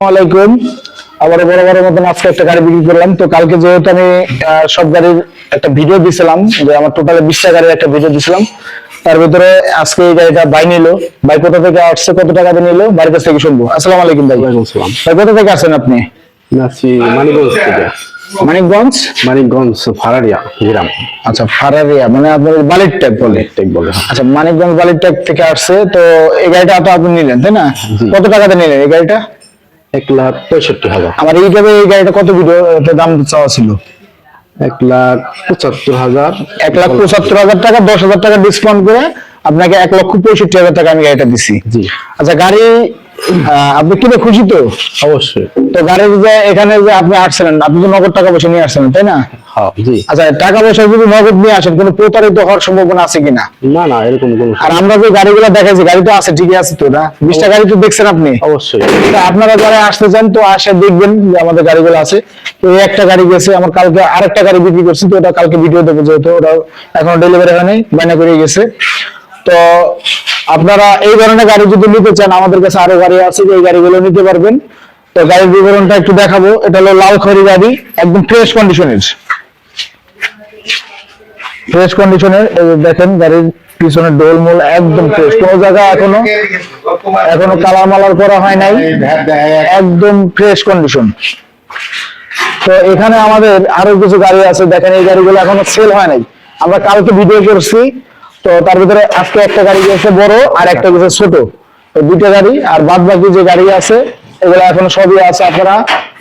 আলাইকুম। আবার বড় বড় মতন আজকে একটা গাড়ি বিক্রি করলাম। তো কালকে যেহেতু আমি সব গাড়ির একটা ভিডিও দিছিলাম যে আমার টোটাল বিশটা গাড়ির একটা ভিডিও দিছিলাম। তার ভিতরে আজকে এই গাড়িটা বাই নিল। বাই কোথা থেকে আসছে কত টাকা দিয়ে নিল বাড়ির কাছ থেকে শুনব। আসসালামু আলাইকুম ভাই। ভাই কোথা থেকে আসেন আপনি? আছি মানিকগঞ্জ থেকে। মানিকগঞ্জ? মানিকগঞ্জ ফারারিয়া গ্রাম। আচ্ছা ফারারিয়া মানে আপনার বালির ট্যাগ বলে। ঠিক বলে আচ্ছা মানিকগঞ্জ বালির ট্যাগ থেকে আসছে। তো এই গাড়িটা তো আপনি নিলেন তাই না। কত টাকাতে নিলেন এই গাড়িটা? এক লাখ পঁয়ষট্টি হাজার। আমার এইভাবে এই গাড়িটা কত ভিডিও দাম চাওয়া ছিল? এক লাখ পঁচাত্তর হাজার। এক লাখ পঁচাত্তর হাজার টাকা দশ হাজার টাকা ডিসকাউন্ট করে আপনাকে এক লক্ষ পঁয়ষট্টি হাজার টাকা আমি গাড়িটা দিছি। আচ্ছা গাড়ি আপনি কিনে খুশি তো? অবশ্যই। তো গাড়ির যে এখানে যে আপনি আসছিলেন আপনি তো নগদ টাকা পয়সা নিয়ে আসছিলেন তাই না? হ্যাঁ আচ্ছা টাকা পয়সা যদি নগদ নিয়ে আসেন কোনো প্রতারিত হওয়ার সম্ভাবনা আছে কিনা? না না এরকম কোনো আর আমরা যে গাড়িগুলো দেখাইছি গাড়ি তো আছে ঠিকই আছে তো না? বিশটা গাড়ি তো দেখছেন আপনি? অবশ্যই। আপনারা যারা আসতে চান তো আসে দেখবেন যে আমাদের গাড়িগুলো আছে। তো এই একটা গাড়ি গেছে আমার কালকে আরেকটা গাড়ি বিক্রি করছি তো ওটা কালকে ভিডিও দেবো যেহেতু ওটা এখনও ডেলিভারি হয়নি বায়না করে গেছে। তো আপনারা এই ধরনের গাড়ি যদি নিতে চান, আমাদের কাছে আরও গাড়ি আছে, যে এই গাড়িগুলো নিতে পারবেন। তো গাড়ির বিবরণটা একটু দেখাবো। এটা হলো লাল খড়ি গাড়ি, একদম ফ্রেশ কন্ডিশনের ফ্রেশ কন্ডিশনের দেখেন, গাড়ির পিছনের ডোল মোল একদম ফ্রেশ কোনো জায়গায় এখনও এখনও কালার মালার করা হয় নাই। একদম ফ্রেশ কন্ডিশন তো এখানে আমাদের আরও কিছু গাড়ি আছে। দেখেন, এই গাড়িগুলো এখনও সেল হয় নাই। আমরা কালকে ভিডিও করছি। তো তার ভিতরে আজকে একটা গাড়ি গেছে বড় আর একটা গেছে ছোট। তো দুইটা গাড়ি আর বাদ বাকি যে গাড়ি আছে, এগুলো এখন সবই আছে আপনারা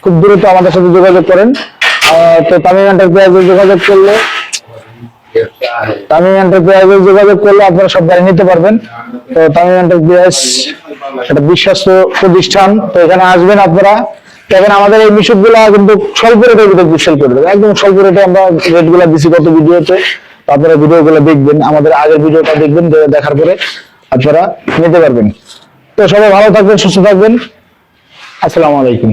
খুব দ্রুত আমাদের সাথে যোগাযোগ করেন। তো তামিম এন্টারপ্রাইজে যোগাযোগ করলে, তামিম এন্টারপ্রাইজে যোগাযোগ করলে আপনারা সব গাড়ি নিতে পারবেন। তো তামিম এন্টারপ্রাইজ একটা বিশ্বস্ত প্রতিষ্ঠান, তো এখানে আসবেন আপনারা। দেখেন আমাদের এই মিশুকগুলা কিন্তু স্বল্প ভিতরে সেল করে দেবে। একদম স্বল্প রেটে আমরা রেটগুলা দিচ্ছি কত ভিডিওতে আপনারা ভিডিও গুলো দেখবেন, আমাদের আগের ভিডিওটা দেখবেন দেখার পরে আপনারা নিতে পারবেন। তো সবাই ভালো থাকবেন, সুস্থ থাকবেন। আসসালামু আলাইকুম।